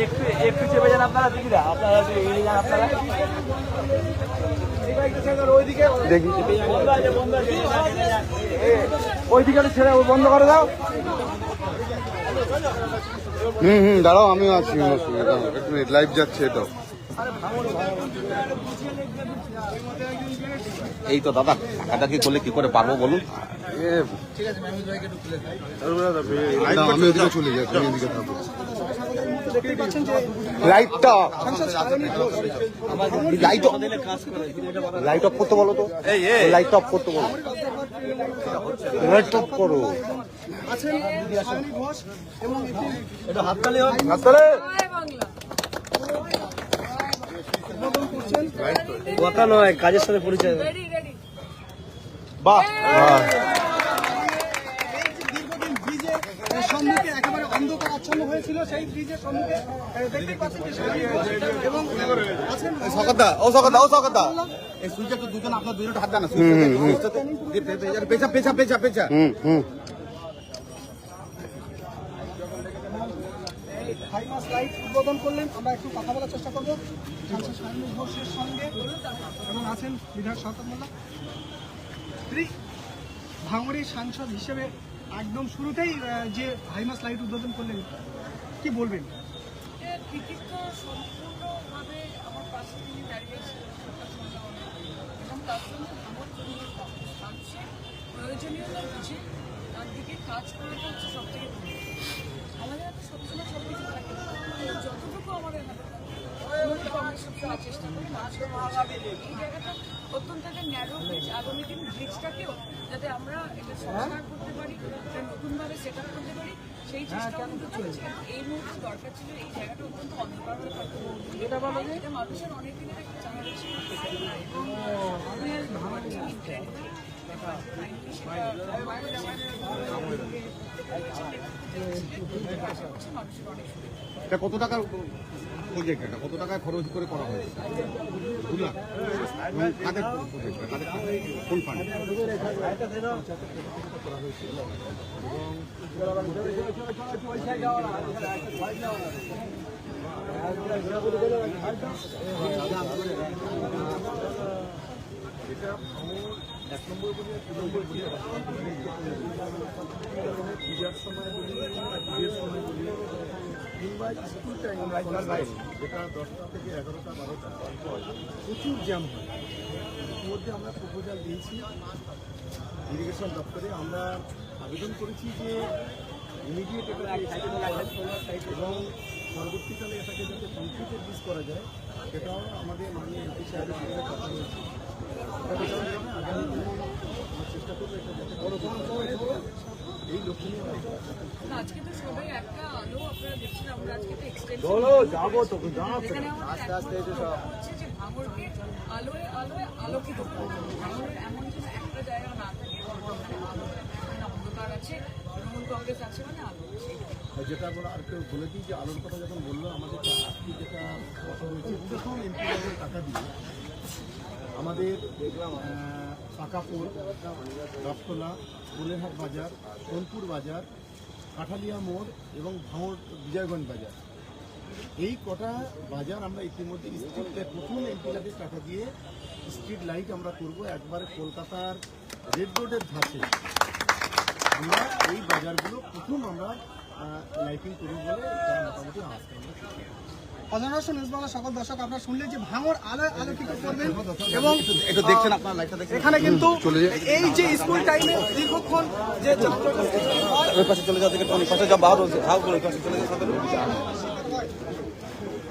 একটু একটু চেপে যান আপনারা দিদিরা আপনারা এগিয়ে যান আপনারা। দেখি। বন্ধ আছে বন্ধ আছে ওইদিকে ছেড়ে বন্ধ করে দাও। হুম হুম দাঁড়াও আমিও আছি। একটু লাইভ যাচ্ছে এটা এই তো দাদা টাকাটা কি করলে কি করে পারব বলুন? আমি ওদিকে চলে যাই লাইটটা লাইট লাইট অফ করতে বলো তো। লাইট অফ করতে বলো। লাইট অফ করো। হাততালি কথা নয় কাজের সাথে পরিচয়। রেডি রেডি বাহ বাহ। দীর্ঘদিন ব্রিজে আহ, সম্মুখে একেবারে অন্ধকার আচ্ছন্ন হয়েছিল সেই ব্রিজের সম্মুখে আহ, দেখতেই পাচ্ছেন যে এবং আছেন সকতা ও সকতা ও সকতা এই সুইচটা তো দুজন আপনার দুজন হাত দেন না পেছা পেছা পেছা পেছা হুম। হুম হাই মাস লাইট উদ্বোধন করলেন আমরা একটু কথা বলার চেষ্টা করব। ঘোষের সঙ্গে এবং আছেন বিধায়ক মোল্লা ভাঙড়ির সাংসদ হিসেবে একদম শুরুতেই যে হাইমাস লাইট উদ্বোধন করলেন, কি বলবেন? আমার পাশে তিনি এবং তার আমার প্রয়োজনীয়তা তার দিকে কাজ হচ্ছে সবসময় সব কিছু থাকে। যতটুকু আমাদের চেষ্টা করি। জায়গাটা অত্যন্ত একটা ন্যারো ব্রিজ আগামী দিন ব্রিজটাকেও যাতে আমরা এটা সংস্কার করতে পারি এটা নতুনভাবে সেট আপ করতে পারি সেই চেষ্টা কিন্তু চলছে এই মুহূর্তে দরকার ছিল এই জায়গাটা অত্যন্ত অন্ধকার হয়ে থাকতো এটা মানুষের অনেক দিনের একটা চাওয়া ছিল এবং আমি আজ ভাবাচ্ছি এটা কত টাকার প্রজেক্ট এটা? কত টাকা খরচ করে করা হয়েছে দু লাখ। কোন ফান্ড যেটা দশটা থেকে এগারোটা বারোটা প্রচুর জ্যাম হয়। ইতিমধ্যে আমরা প্রপোজাল দিয়েছি ইরিগেশন দপ্তরে আমরা আবেদন করেছি যে ইমিডিয়েট এবং পরবর্তীকালে এটাকে যাতে কমপ্লিটে ডিস করা যায় সেটাও আমাদের মাননীয় এমপি সাহেবের সঙ্গে কথা হয়েছে আজকে তো সবাই একটা আলো আপনারা দেখছেন আমরা আজকে তো এক্সটেনশন চলো যাব তো হচ্ছে যে ভাঙড়কে আলোয় আলোয় আলোকিত করা। এমন যেন একটা জায়গা না থাকে আলো যেখানে অন্ধকার আছে তৃণমূল কংগ্রেস আছে মানে আলো আর যেটা আমরা আর কেউ বলে দিই যে আলোর কথা যখন বলল আমাদের যেটা কথা হয়েছে টাকা দিয়ে আমাদের পাকাপুর রক্তলা ফুলেরহাট বাজার, সোনপুর বাজার, কাঠালিয়া মোড় এবং ভাঙড়, বিজয়গঞ্জ বাজার। এই কটা বাজার আমরা ইতিমধ্যে স্ট্রিট প্রথম এমপি টাকা দিয়ে স্ট্রিট লাইট আমরা করব একবারে কলকাতার রেড রোডের ধাঁচে। আমরা এই বাজারগুলো প্রথম আমরা লাইটিং করব বলে মোটামুটি আজকে আমরা নিউজ বাংলা সকল দর্শক আপনারা শুনলেন যে ভাঙর আলোয় আলোকিত করবেন এবং দেখছেন আপনার লাইটটা দেখছেন। এখানে কিন্তু চলে। এই যে স্কুল টাইমে দীর্ঘক্ষণ যে ওই পাশে চলে যাও দেখে পাশে যাও বাহার হচ্ছে। ভাগ করে পাশে চলে যাও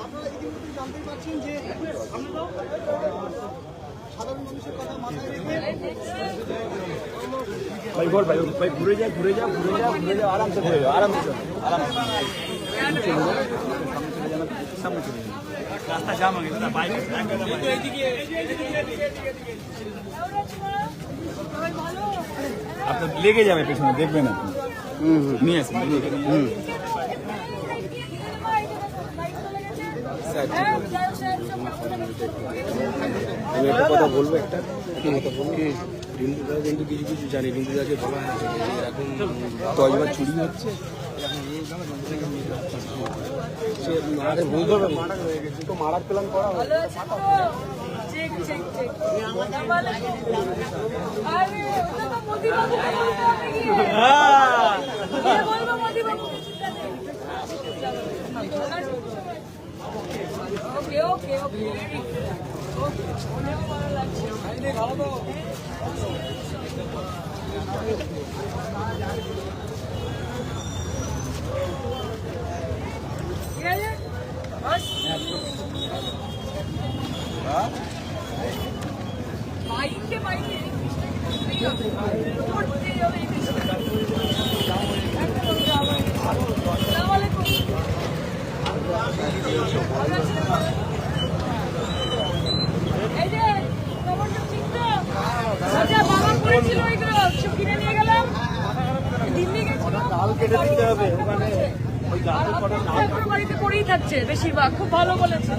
আপনারা ইতিমধ্যে জানতেই পারছেন যে আমরা সাধারণ মানুষের কথা মাথায় রেখে ভাই বল ভাই ভাই ঘুরে যা ঘুরে যা ঘুরে যা ঘুরে যা আরামসে ঘুরে যাও আরামসে আরামসে সামনে চলে যাও রাস্তা জাম হয়ে গেছে বাইক আপনার লেগে যাবে পেছনে দেখবেন আপনি। নিয়ে আসুন নিয়ে আসুন। আমি একটা কথা বলব একটা। কি কথা বলব রিন্দুদা কিন্তু কিছু কিছু জানি রিন্দুদাকে বলা হয়েছে এরকম দশবার চুরি হচ্ছে। Okay okay okay okay Oh, বাড়িতে পড়েই থাকছে বেশিরভাগ খুব ভালো বলেছে